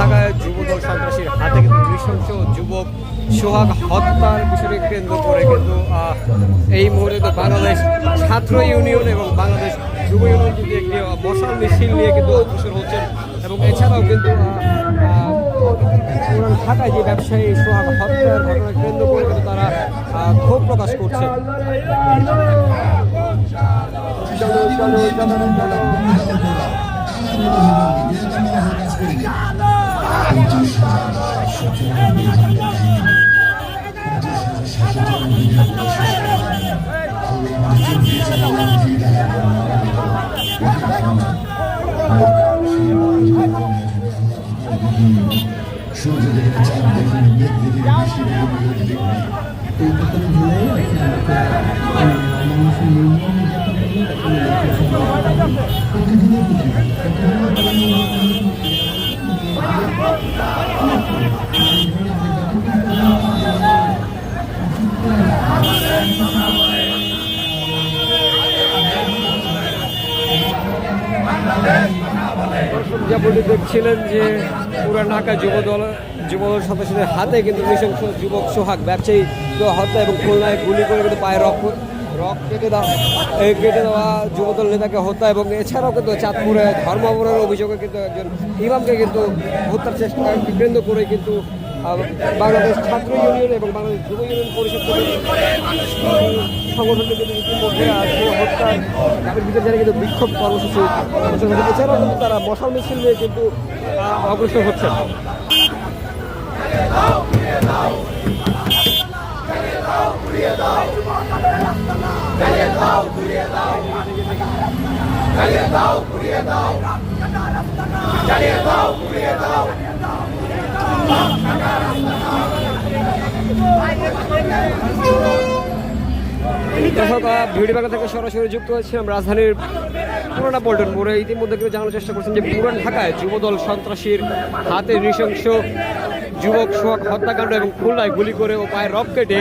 ঢাকায় যুবদল সন্ত্রাসীর হাতে কিন্তু নৃশংস যুবক সোহাগ হত্যার বিষয়কে কেন্দ্র করে কিন্তু এই মুহূর্তে তো বাংলাদেশ ছাত্র ইউনিয়ন এবং বাংলাদেশ যুব ইউনিয়ন কিন্তু একটি মশাল মিছিল নিয়ে কিন্তু অগ্রসর হচ্ছেন এবং এছাড়াও কিন্তু ঢাকায় যে ব্যবসায়ী সোহাগ হত্যার ঘটনাকে কেন্দ্র করে কিন্তু তারা ক্ষোভ প্রকাশ করছে। সূর্যদের চাঁদ দেখুন মেঘ দেখে বৃষ্টি দেখুন এই প্রথম জুলাই মানুষের নির্মম যেমনটি দেখছিলেন যে পুরা ঢাকা যুবদল যুবদল সদস্যদের হাতে কিন্তু নৃশংস যুবক সোহাগ, ব্যবসায়ী হত্যা এবং খুলনায় গুলি করে কিন্তু পায়ে রক্ত রক্ত কেটে দেওয়া কেটে দেওয়া যুবদল নেতাকে হত্যা এবং এছাড়াও কিন্তু চাঁদপুরে ধর্ম অভিযোগে কিন্তু একজন ইমামকে কিন্তু হত্যার চেষ্টা কেন্দ্র করে কিন্তু বাংলাদেশ ছাত্র ইউনিয়ন এবং বাংলাদেশ যুব ইউনিয়ন পরিষদ থেকে সংগঠনটি কিন্তু ইতিমধ্যে আজকে হত্যার বিচার জানিয়ে কিন্তু বিক্ষোভ কর্মসূচি এছাড়াও কিন্তু তারা মশাল মিছিল নিয়ে কিন্তু অগ্রসর হচ্ছেন। দর্শক ভিডিও থেকে সরাসরি যুক্ত হয়েছিলাম রাজধানীর পুরানা পল্টন মোড়ে। ইতিমধ্যে কিন্তু জানার চেষ্টা করছেন যে পুরান ঢাকায় যুবদল সন্ত্রাসীর হাতে নৃশংস যুবক সোহাগ হত্যাকাণ্ড এবং খুলনায় গুলি করে ও পায়ে রক কেটে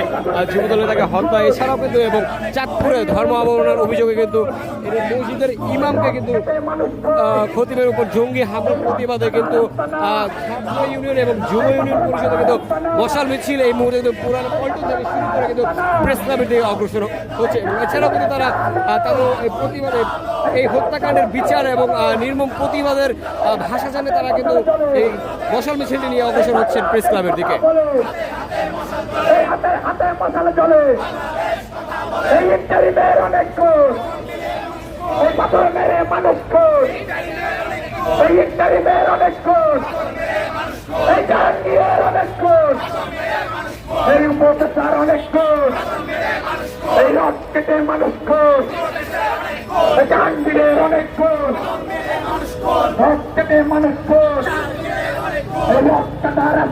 যুবদল নেতাকে হত্যা এছাড়াও কিন্তু এবং চাঁদপুরে ধর্ম অবমাননার অভিযোগে কিন্তু মসজিদের ইমামকে কিন্তু খতিবের উপর জঙ্গি হামলার প্রতিবাদে কিন্তু ইউনিয়ন এবং যুব ইউনিয়ন পরিষদে কিন্তু মশাল মিছিল এই মুহূর্তে কিন্তু পুরান পল্টন থেকে শুরু করে কিন্তু প্রেস ক্লাবের দিকে অগ্রসর হচ্ছে। এবং এছাড়াও কিন্তু তারা তাদের এই প্রতিবাদে এই হত্যাকাণ্ডের বিচার এবং নির্মম প্রতিবাদের ভাষা জানে তারা কিন্তু এই মশাল মিছিলটি নিয়ে অগ্রসর হচ্ছেন। প্রেস ক্লাবের দিকে। এই হাতে হাতে মশালা চলে এই ইন্টারিমের অনেক খুন এই পাথর মেরে মানুষ খুন এই ইন্টারিমের অনেক খুন এই জাহাঙ্গীরের অনেক খুন এই উপপ্রচার অনেক খুন এই রকেটে মানুষ খুন এই জাহাঙ্গীরের অনেক খুন রকেটে মানুষ খুন এই রক্তটা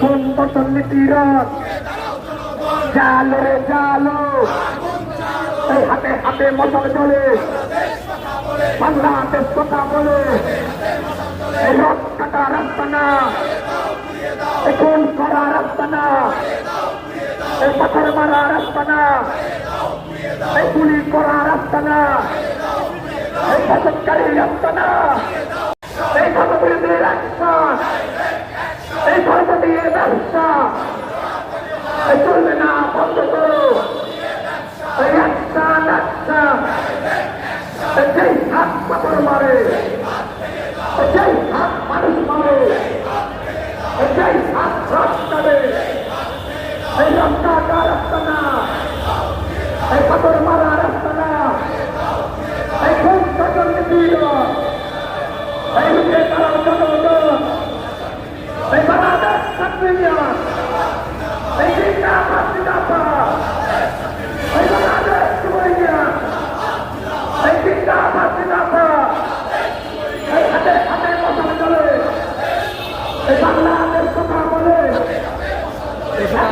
কোন বচন নিপীড়ন জালো রে জালো। এই হাতে হাতে মশাল চলে বাংলাদেশ কথা বলে। এই রথ কাটা রাস্তা না, এই খুন করা রাস্তা না, এই পাথর মারা রাস্তা না, এই গুলি করা রাস্তা না, এই শাসনকারী রাস্তা না, এই ধর্মবিরোধীর অ্যাকশন ধর্মবির ব্যবসা চলবে না বন্ধ করো অ্যাকশন এই যেই হাত পাথর মারে যেই হাত মানুষ মারে যেই হাত রাস্তা দেয় এই রাস্তাটা রাস্তা না এই পাথর মারা রাস্তা না এই খুব নিপীড়ন এই রুখে তারা জনগণ এই বাংলাদেশ ছাত্রীরা এই চিন্তা ভাবনা এই বাংলাদেশ যুবইয়া এই চিন্তা ভাবনা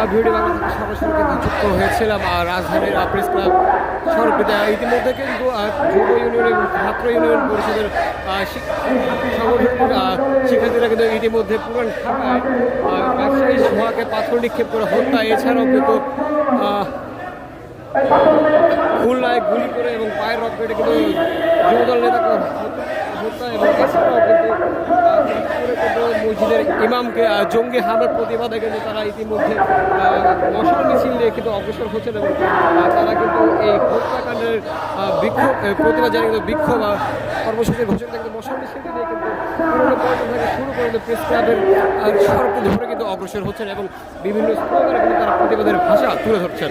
ভিডিও বাংলা থেকে সরাসরি কিন্তু যুক্ত হয়েছিলাম আর রাজধানীর প্রেস ক্লাব সরকারিতে ইতিমধ্যে কিন্তু যুব ইউনিয়ন এবং ছাত্র ইউনিয়ন পরিষদের শিক্ষার্থীরা কিন্তু ইতিমধ্যে পুরান আহ, ব্যবসায়ী সোহাকে পাথর নিক্ষেপ করে হত্যা এছাড়াও কিন্তু খুলনায় গুলি করে এবং পায়ের রক কিন্তু যুবদল নেতাকে এবং এছাড়াও কিন্তু মসজিদের ইমামকে জঙ্গি হামলার প্রতিবাদে কিন্তু তারা ইতিমধ্যে মশাল মিছিল নিয়ে কিন্তু অগ্রসর হচ্ছেন এবং তারা কিন্তু এই হত্যাকাণ্ডের বিক্ষোভ প্রতিবাদ জানিয়ে কিন্তু বিক্ষোভ কর্মসূচির ঘোষণা কিন্তু মশাল মিছিলটি নিয়ে কিন্তু পুরোনো পল্টন থেকে শুরু করে কিন্তু প্রেস ক্লাবের আহ, ধরে কিন্তু অগ্রসর হচ্ছেন এবং বিভিন্ন স্লোগানে কিন্তু তারা প্রতিবাদের ভাষা তুলে ধরছেন।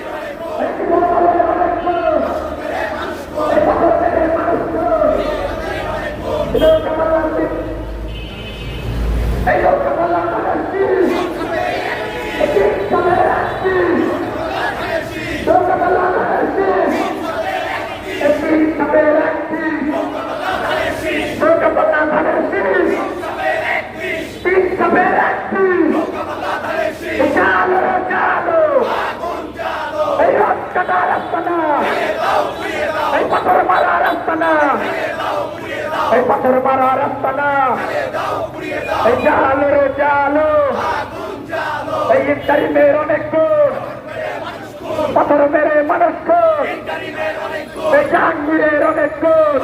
রাস্তাটা রাস্তা না। এই পাথর মারা রাস্তা না। এই পাথর মারা রাস্তা না। এই জালো রে জালো। এই ইন্টারিমের অনেক গুণ। পাথর মেরে মানুষ গুণ। এই জাহাঙ্গীরের অনেক গুণ।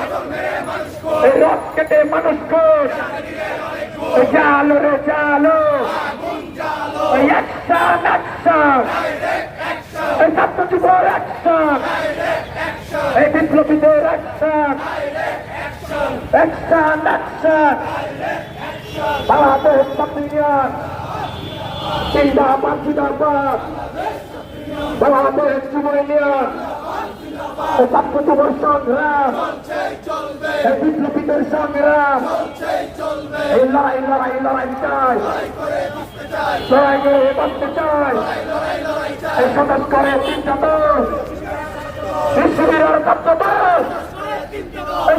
এই রথ কেটে মানুষ গুণ। এই জালো রে জালো। এই অ্যাকশন অ্যাকশন এই ছাত্র যুবর অ্যাকশন এই বিপ্লবীদের অ্যাকশন অ্যাকশন বাংলাদেশ পাপিয়ান জিন্দাবাদ জিন্দাবাদ বাংলাদেশ যুব ইউনিয়ন এই ছাত্র যুবর সংগ্রাম এই বিপ্লবীদের সংগ্রাম এই লড়াই লড়াই লড়াই চাই লড়াই করে বাঁচতে চাই এই সদস্য করে চিন্তা দোষ ঋষিবীরের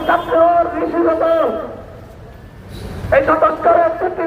ছাত্র দোষ এই ছাত্র ঋষির দোষ এই সদস্য করে চিন্তি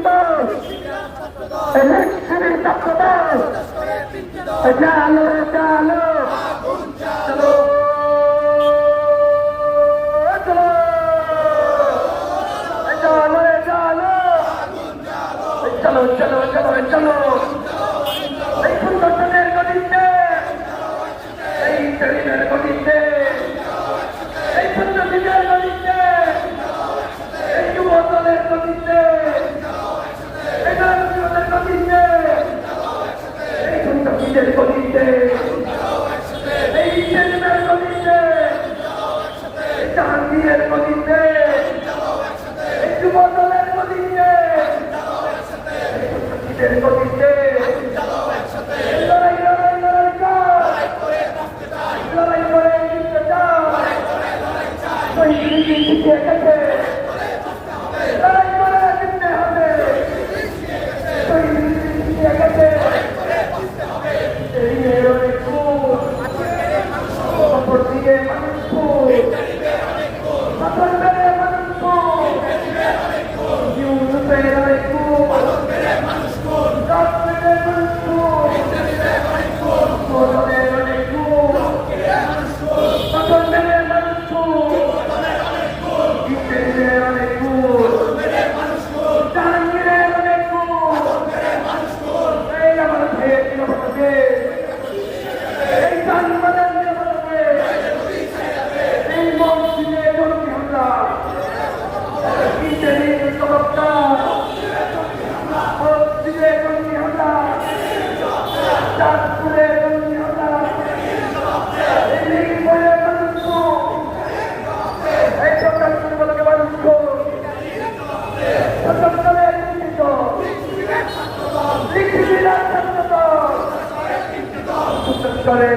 আইনি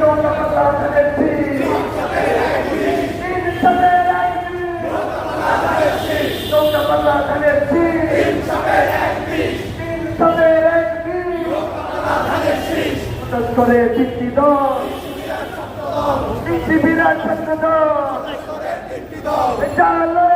লোকটা দেখছি ইনসানের আইনি করে চিন্তিত পৃথিবীরা চিন্তিত চালো রে চালো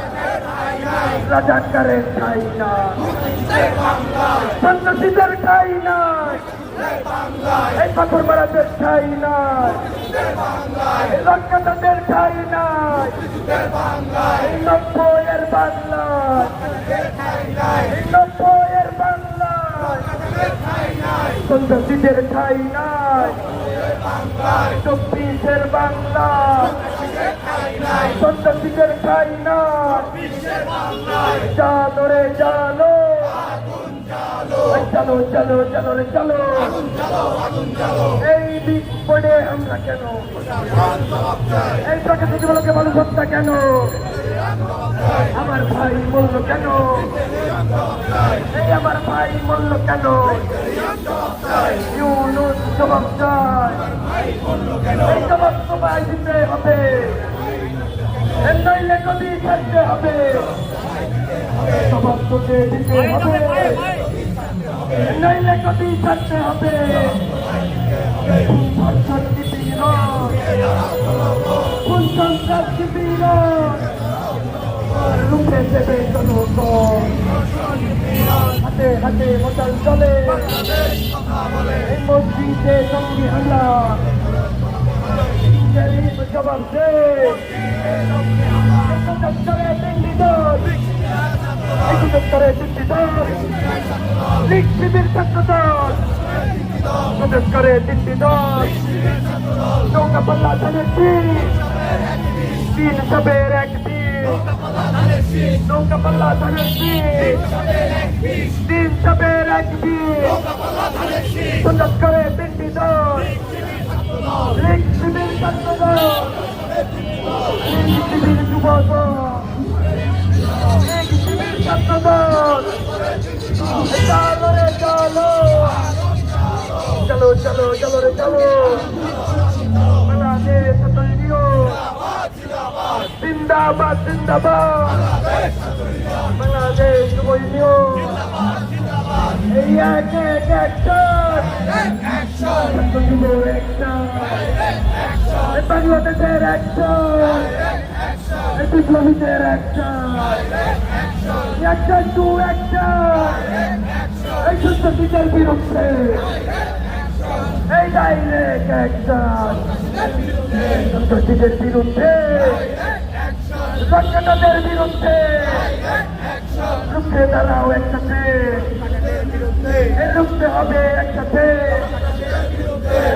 রাজাকারের ঠাই নাই সন্ত্রাসীদের ঠাই নাই এই পাথর মারাদের ঠাই নাই এই রক্ষাতাদের ঠাই এই নব্বইয়ের বাংলা। নব্বইয়ের বাংলা। সন্ত্রাসীদের ঠাই নাই। চব্বিশের বাংলা। সন্ত্রাসীদের ঠাই নাই জানো রে জানো চলো চলো চলো রে, চলো। এই বিস্ফোরণে আমরা কেন? এই প্রাকৃতিক বলকে মানুষ হত্যা কেন? আমার ভাই বলল কেন? এই আমার ভাই বলল কেন? ইউনুস জবাব চায়। জবাব সবাই দিতে হবে। নইলে নদী ছাড়তে হবে। জবাব তোকে দিতে হবে। নইলে নদী ছাড়তে হবে। কোন সন্ত্রাস কি বিরোধ রূপে দেবে জনগণ। হাতে হাতে মোটাল চলে। মসজিদে সঙ্গী হামলা। জবাব দে করে ছাত্র দল নৌকা পাল্লা ধানের তিন সবের এক নৌকা পাল্লা ধানের তিন সবের এক প্রদেশ করে দিল্লি দল চলো চলো চলো রে চলো বাংলাদেশ তৈরিও জিন্দাবাদ জিন্দাবাদ বাংলাদেশ তৈরিও বাংলাদেশের অ্যাকশন বিপ্লবীদের অ্যাকশন অ্যাকশন টু অ্যাকশন এই সত্যিকার বিরুদ্ধে এই ডাইরেক্ট অ্যাকশন সত্যিকার বিরুদ্ধে সত্যতাদের বিরুদ্ধে রুখে দাঁড়াও একসাথে রুখতে হবে একসাথে।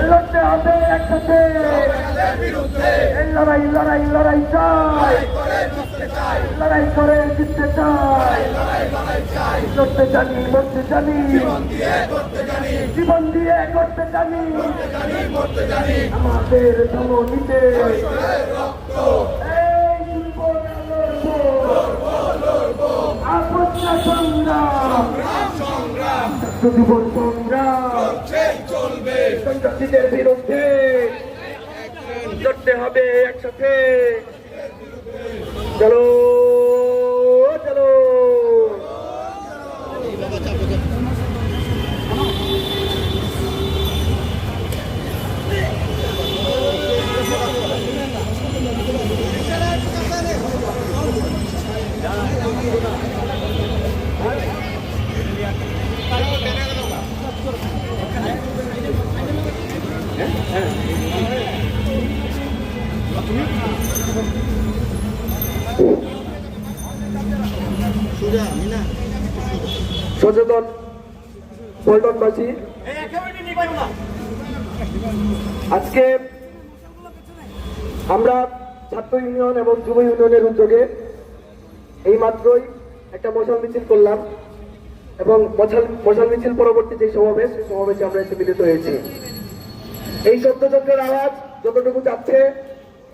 লড়তে হবে একসাথে। লড়াই লড়াই লড়াই চাই। লড়াই করে জিততে চাই। লড়তে জানি মরতে জানি। জীবন দিয়ে করতে জানি। আমাদের ধমনীতে। আপত্তা সংগ্রাম জীবন সংগ্রাম সন্ত্রাসীদের বিরুদ্ধে লড়তে হবে একসাথে চলো চলো পল্টনবাসী আজকে আমরা ছাত্র ইউনিয়ন এবং যুব ইউনিয়নের উদ্যোগে এই মাত্রই একটা মশাল মিছিল করলাম এবং মশাল মিছিল পরবর্তী যে সমাবেশ, সেই সমাবেশে আমরা এসে মিলিত হয়েছি। এই শব্দযন্ত্রের আওয়াজ যতটুকু যাচ্ছে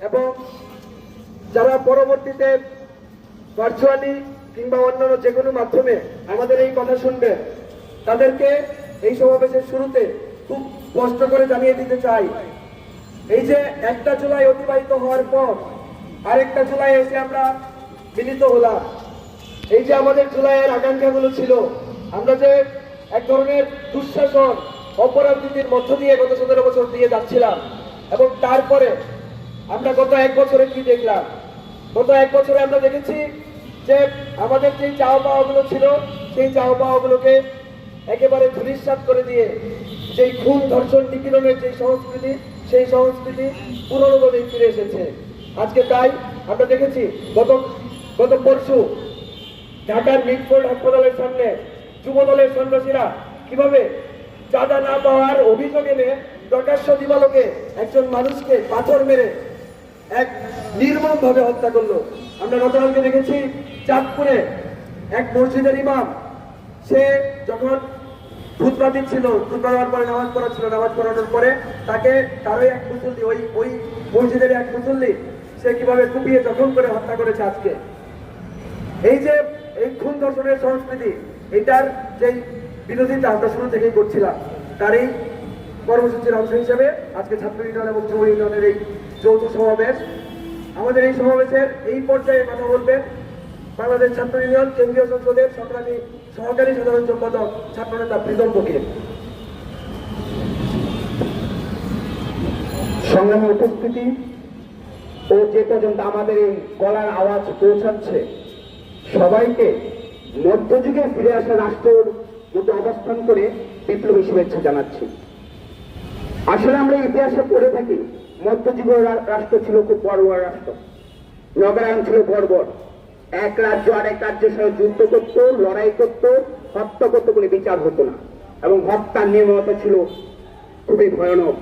এবং যারা পরবর্তীতে ভার্চুয়ালি কিংবা অন্যান্য যে কোনো মাধ্যমে আমাদের এই কথা শুনবেন তাদেরকে এই সমাবেশের শুরুতে খুব কষ্ট করে জানিয়ে দিতে চাই। এই যে একটা জুলাই অতিবাহিত হওয়ার পর আরেকটা জুলাই এসে আমরা মিলিত হলাম। এই যে আমাদের জুলাইয়ের আকাঙ্ক্ষাগুলো ছিল, আমরা যে এক ধরনের দুঃশাসন, অপরাধনীতির মধ্য দিয়ে গত সতেরো বছর দিয়ে যাচ্ছিলাম এবং তারপরে আমরা গত এক বছরে কি দেখলাম? গত এক বছরে আমরা দেখেছি যে আমাদের যে চাওয়া পাওয়াগুলো ছিল, সেই চাওয়া পাওয়াগুলোকে একেবারে ধূলিসাৎ করে দিয়ে সেই খুন ধর্ষণ নিপীড়নের যে সংস্কৃতি, সেই সংস্কৃতি পুনরভাবে ফিরে এসেছে। আজকে তাই আমরা দেখেছি গত গত পরশু ঢাকার মিটফোর্ড হাসপাতালের সামনে যুবদলের সন্ত্রাসীরা কীভাবে চাঁদা না পাওয়ার অভিযোগ এনে প্রকাশ্য দিবালোকে একজন মানুষকে পাথর মেরে এক নির্মম ভাবে হত্যা করল। আমরা গতকালকে দেখেছি চাঁদপুরে এক মসজিদের ইমাম সে যখন খুতবা দিচ্ছিল খুতবা দেওয়ার পরে নামাজ পড়া ছিল নামাজ পড়ানোর পরে তাকে তারই এক মুসল্লি, ওই ওই মসজিদের এক মুসল্লি, সে কীভাবে কুপিয়ে জখম করে হত্যা করেছে আজকে? এই যে এই খুন ধর্ষণের সংস্কৃতি, এটার যে বিরোধিতা আমরা শুরু থেকেই করছিলাম তার এই কর্মসূচির অংশ হিসেবে আজকে ছাত্র ইউনিয়ন এবং যুব ইউনিয়নের এই যৌথ সমাবেশ। আমাদের এই সমাবেশের এই পর্যায়ে কথা বলবেন বাংলাদেশ ছাত্র ইউনিয়ন কেন্দ্রীয় সংসদের সংগ্রামী সহকারী সাধারণ সম্পাদক ছাত্রনেতা প্রীতম ফকির সংগ্রামী উপস্থিতি ও যে পর্যন্ত আমাদের এই গলার আওয়াজ পৌঁছাচ্ছে, সবাইকে মধ্যযুগে ফিরে আসা রাষ্ট্রের মধ্যে অবস্থান করে বিপ্লবী শুভেচ্ছা জানাচ্ছি। আসলে আমরা ইতিহাসে পড়ে থাকি মধ্যযুগের রাষ্ট্র ছিল খুব বড় রাষ্ট্র। নগরায়ণ ছিল বর্বর এক রাজ্য আরেক রাজ্যের সঙ্গে যুদ্ধ করত, লড়াই করত, হত্যা করতো বলে বিচার হতো না। এবং হত্যার নিয়মতা ছিল খুবই ভয়ানক।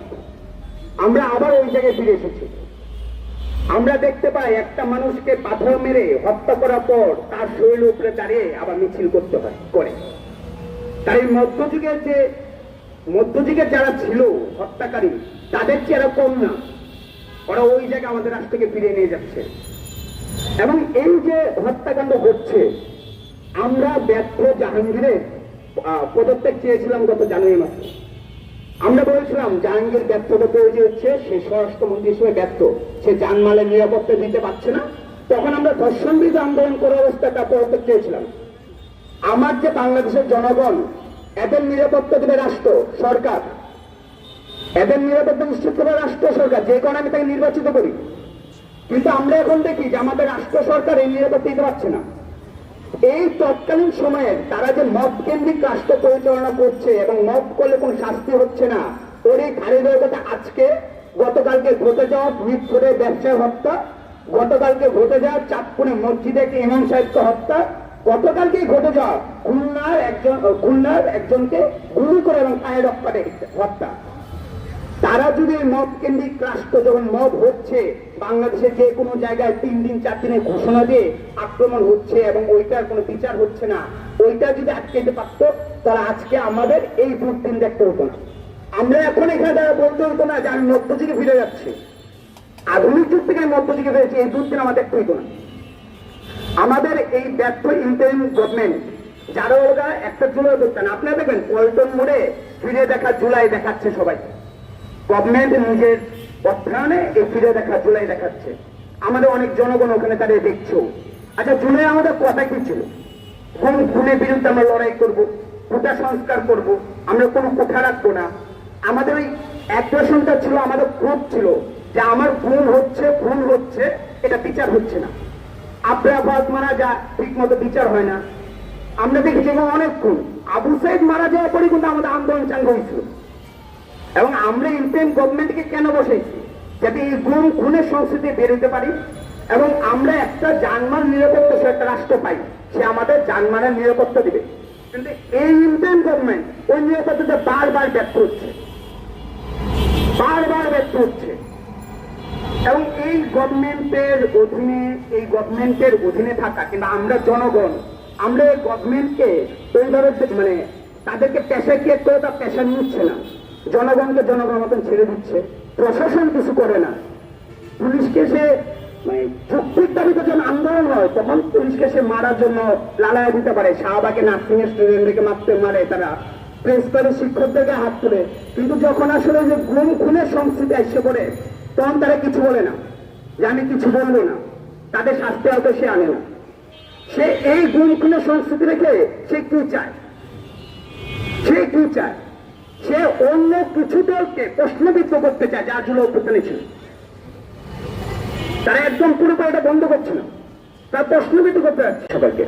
আমরা আবার ওই জায়গায় ফিরে এসেছি। আমরা দেখতে পাই একটা মানুষকে পাথর মেরে হত্যা করার পর তার শরীরের উপরে দাঁড়িয়ে আবার মিছিল করতে হয়, করে। তাই মধ্যযুগের যে, মধ্যযুগের যারা ছিল হত্যাকারী, তাদের চেয়ে কম না। ওরা ওই জায়গায় আমাদের রাষ্ট্রকে ফিরিয়ে নিয়ে যাচ্ছে। এবং এই যে হত্যাকাণ্ড হচ্ছে, আমরা ব্যর্থ জাহাঙ্গীরের পদত্যাগ চেয়েছিলাম গত জানুয়ারি মাসে। আমরা বলেছিলাম, জাহাঙ্গীর ব্যর্থতা তৈরি হচ্ছে, সে স্বরাষ্ট্রমন্ত্রী হিসেবে ব্যর্থ। সে জানমালের নিরাপত্তা দিতে পারছে না। তখন আমরা ধর্ষণ বিরোধী আন্দোলন করে অবস্থাটা পদত্যাগ চেয়েছিলাম। আমার যে বাংলাদেশের জনগণ, এদের নিরাপত্তা দেবে রাষ্ট্র, সরকার। এদের নিরাপত্তা নিশ্চিত করবে রাষ্ট্র, সরকার। যে কারণে আমি তাকে নির্বাচিত করি। কিন্তু আমরা এখন দেখি যে আমাদের রাষ্ট্র সরকার এই নিরাপত্তা দিতে পারছে না। এই তৎকালীন সময়ে তারা যে মত কেন্দ্রিক রাষ্ট্র পরিচালনা করছে এবং মত করলে কোনো শাস্তি হচ্ছে না, ওর এই ধারাবাহিকতা আজকে, গতকালকে ঘটে যাওয়া করে ব্যবসায় হত্যা, গতকালকে ঘটে যাওয়া চাঁদপুরে মসজিদে একটি ইমাম সাহেবকে হত্যা, গতকালকেই ঘটে যাওয়া খুলনার একজন, খুলনার একজনকে গুলি করে এবং পায়ে রক্ষা হত্যা। তারা যদি মদ কেন্দ্রিক রাষ্ট্র যখন মদ হচ্ছে বাংলাদেশের যে কোনো জায়গায় তিন দিন, চার দিনের ঘোষণা দিয়ে আক্রমণ হচ্ছে এবং ওইটার কোনো বিচার হচ্ছে না, ওইটা যদি আটকেতে পারতো, তাহলে আজকে আমাদের এই দুর্দিন দেখতে হতো না। আমরা এখন এখানে দ্বারা বলতে হতো না যে আমি মধ্যযুগে ফিরে যাচ্ছি। আধুনিক যুগ থেকে আমি মধ্যযুগে ফিরেছি, এই দুর্দিন আমার দেখতে হতো না। আমাদের এই ব্যর্থ ইন্টারিম গভর্নমেন্ট যারা ওরা একটা জুলাই করতেন আপনারা দেখবেন, পল্টন মোড়ে ফিরে দেখা, জুলাই দেখাচ্ছে সবাই। গভর্নমেন্ট নিজের অর্থায়নে এই ফিরে দেখা, জুলাই দেখাচ্ছে। আমাদের অনেক জনগণ ওখানে তাদের দেখছ। আচ্ছা জুলাই আমাদের কথা কি ছিল? কোন খুনের বিরুদ্ধে আমরা লড়াই করব, কোটা সংস্কার করব, আমরা কোনো কোঠা রাখব না। আমাদের ওই অ্যাগ্রেশনটা ছিল, আমাদের ক্রোধ ছিল যে আমার খুন হচ্ছে খুন হচ্ছে, এটা বিচার হচ্ছে না। আব্রাবাদ মারা যা ঠিক মতো বিচার হয় না। আমরা দেখেছি এখানে অনেক খুন। আবু সাইদ মারা যাওয়ার পরে কিন্তু আমাদের আন্দোলন চাঙ্গ হয়েছিল। এবং আমরা ইন্ডিয়ান গভর্নমেন্টকে কেন বসেছি? যাতে এই গুম, খুনের সংস্কৃতি বেরোতে পারি এবং আমরা একটা জানমাল নিরাপত্তা সে একটা রাষ্ট্র পাই, সে আমাদের জানমালের নিরাপত্তা দিবে। কিন্তু এই ইন্ডিয়ান গভর্নমেন্ট ওই নিরাপত্তাতে বারবার ব্যর্থ হচ্ছে। বারবার ব্যর্থ হচ্ছে। এবং এই গভর্নমেন্টের অধীনে, এই গভর্নমেন্টের অধীনে থাকা কিংবা আমরা জনগণ, আমরা এই গভর্নমেন্টকে ওইভাবে মানে তাদেরকে পেশা ক্রিয়েট করে, তার পেশা নিচ্ছে না। জনগণকে জনগণ মতন ছেড়ে দিচ্ছে। প্রশাসন কিছু করে না। পুলিশকে সে মানে যুক্তির দাবিতে যখন আন্দোলন হয়, তখন পুলিশকে সে মারার জন্য লালায় দিতে পারে। শাহবাগে নার্সিং স্টুডেন্টকে মারতে মারে, তারা প্রেস করে শিক্ষকদেরকে হাত তুলে। কিন্তু যখন আসলে যে গুম, খুনের সংস্কৃতি এসে পড়ে, তখন তারা কিছু বলে না। যে আমি কিছু বলব না। তাদের শাস্তি হয়তো সে আনে না। সে এই গুম, খুনের সংস্কৃতি রেখে সে কি চায়? সে কি চায়? সে অন্য কিছু দলকে প্রশ্নবিদ্ধ করতে চায়, যার জন্য অভ্যুত্থানে ছিল। তারা একদম পুরোপুরি এটা বন্ধ করছে না। তারা প্রশ্নবিদ্ধ করতে চায় সবাইকে।